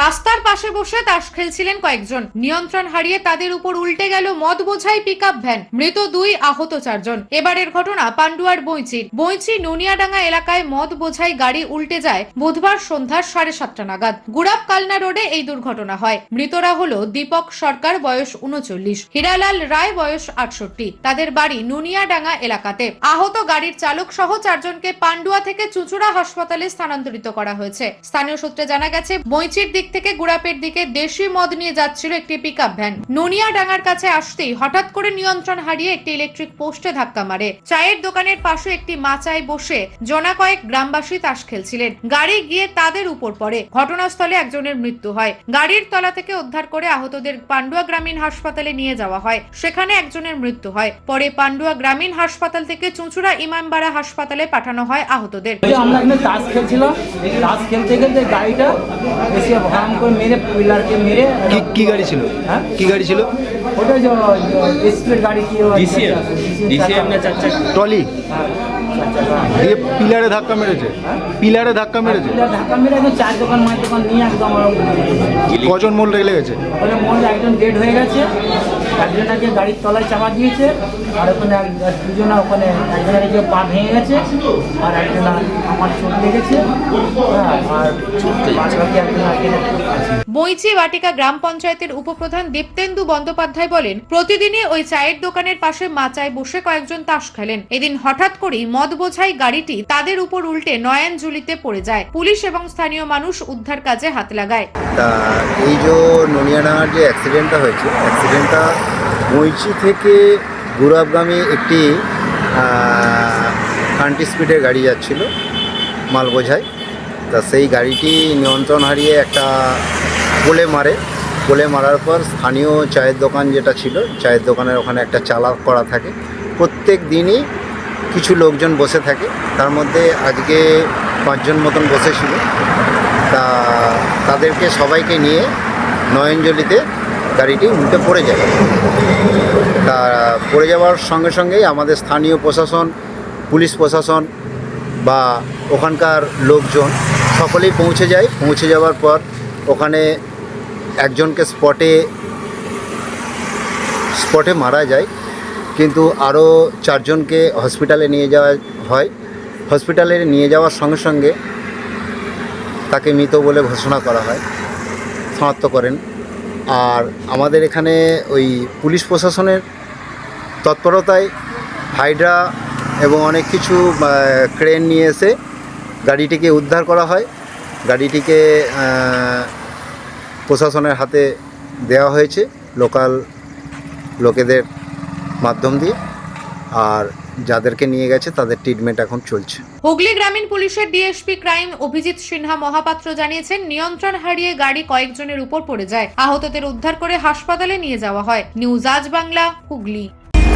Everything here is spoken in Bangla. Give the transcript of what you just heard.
রাস্তার পাশে বসে তাস খেলছিলেন কয়েকজন। নিয়ন্ত্রণ হারিয়ে তাদের উপর উল্টে গেল মদ বোঝাই পিক ভ্যান মৃত দুই আহত চারজন। এবারের ঘটনা পান্ডুয়ার বইচির বইচি নুনিয়াডাঙ্গা এলাকায় মদ বোঝাই গাড়ি উল্টে যায় বুধবার সন্ধ্যা সাড়ে সাতটা নাগাদ। গুড়াপ কালনা রোডে এই দুর্ঘটনা হয়। মৃতরা হলো দীপক সরকার, বয়স উনচল্লিশ। হীরালাল রায়, বয়স আটষট্টি। তাদের বাড়ি নুনিয়াডাঙ্গা এলাকাতে। আহত গাড়ির চালক সহ চারজনকে পান্ডুয়া থেকে চুচুড়া হাসপাতালে স্থানান্তরিত করা হয়েছে। স্থানীয় সূত্রে জানা গেছে বইচির দিক থেকে গুড়াপের দিকে দেশি মদ নিয়ে যাচ্ছিল একটি পিক ভ্যান নুনিয়া ডাঙ্গার কাছে আসতেই হঠাৎ করে নিয়ন্ত্রণ হারিয়ে একটি ইলেকট্রিক পোস্টে ধাক্কা মারে। চায়ের দোকানের পাশে একটি মাচায় বসে জনা কয়েক গ্রামবাসী তাস খেলছিলেন। গাড়ি গিয়ে তাদের উপর পড়ে। ঘটনাস্থলে একজনের মৃত্যু হয়। গাড়ির তলা থেকে উদ্ধার করে আহতদের পান্ডুয়া গ্রামীণ হাসপাতালে নিয়ে যাওয়া হয়। সেখানে একজনের মৃত্যু হয়। পরে পান্ডুয়া গ্রামীণ হাসপাতাল থেকে চুঁচুড়া ইমামবাড়া হাসপাতালে পাঠানো হয় আহতদের। আমরা এখানে তাস খেলছিলাম। তাস খেলতে খেলতে গাড়িটা এসে ভয়াম করে মেরে পিলারকে মেরে কি কি গাড়ি ছিল? হ্যাঁ? কি গাড়ি ছিল? ওটা যে স্পিড গাড়ি কি ডিসিএম ডিসিএম না চার চাকা? ট্রলি? দিয়ে পিলারে ধাক্কা মেরেছে? পিলারে ধাক্কা মেরেছে? ধাক্কা মেরে একদম চার দোকান মায়ের দোকান নিয়ে একদম কজন মোল রেগে গেছে ওখানে মনে একজন ডেড হয়ে গেছে। একজনকে গাড়ির তলায় চাপা দিয়েছে আর ওখানে দুজনা ওখানে একজনের যে পা ভেঙে গেছে আর একজন আমার চোখ লেগেছে। হ্যাঁ বইচি বাটিকা গ্রাম পঞ্চায়েতের উপপ্রধান দীপ্তেন্দু বন্দ্যোপাধ্যায় বলেন প্রতিদিনই ওই চায়ের দোকানের পাশে মাচায় বসে কয়েকজন তাস খেলেন। এদিন হঠাৎ করেই মদ বোঝাই গাড়িটি তাদের উপর উল্টে নয়নজুলিতে পড়ে যায়। পুলিশ এবং স্থানীয় মানুষ উদ্ধার কাজে হাত লাগায়। তা এই যে ননিয়াডাঙ্গার যে অ্যাক্সিডেন্টটা হয়েছে অ্যাক্সিডেন্টটা মৈচি থেকে গুরাবগামী একটি কান্টি স্পিডের গাড়ি যাচ্ছিল মাল বোঝায় তা সেই গাড়িটি নিয়ন্ত্রণ হারিয়ে একটা কোলে মারে। কোলে মারার পর স্থানীয় চায়ের দোকান যেটা ছিল, চায়ের দোকানের ওখানে একটা চালাক করা থাকে। প্রত্যেক দিনই কিছু লোকজন বসে থাকে। তার মধ্যে আজকে পাঁচজন মতন বসেছিল। তা তাদেরকে সবাইকে নিয়ে নয়নজলিতে গাড়িটি উল্টে পড়ে যায়। তা পড়ে যাওয়ার সঙ্গে সঙ্গেই আমাদের স্থানীয় প্রশাসন, পুলিশ প্রশাসন বা ওখানকার লোকজন সকলেই পৌঁছে যায়। পৌঁছে যাওয়ার পর ওখানে একজনকে স্পটে স্পটে মারা যায়। কিন্তু আরও চারজনকে হসপিটালে নিয়ে যাওয়া হয়। হসপিটালে নিয়ে যাওয়ার সঙ্গে সঙ্গে তাকে মৃত বলে ঘোষণা করা হয়। শনাক্ত করেন। আর আমাদের এখানে ওই পুলিশ প্রশাসনের তৎপরতায় হাইড্রা এবং অনেক কিছু ক্রেন নিয়ে এসে গাড়িটিকে উদ্ধার করা হয়। গাড়িটিকে প্রশাসনের হাতে দেওয়া হয়েছে লোকাল লোকেদের মাধ্যম দিয়ে। আর যাদেরকে নিয়ে গেছে, তাদের ট্রিটমেন্ট এখন চলছে। হুগলি গ্রামীণ পুলিশের ডিএসপি ক্রাইম অভিজিৎ সিনহা মহাপাত্র জানিয়েছেন, নিয়ন্ত্রণ হারিয়ে গাড়ি কয়েকজনের উপর পড়ে যায়। আহতদের উদ্ধার করে হাসপাতালে নিয়ে যাওয়া হয়। নিউজ আজ বাংলা, হুগলি।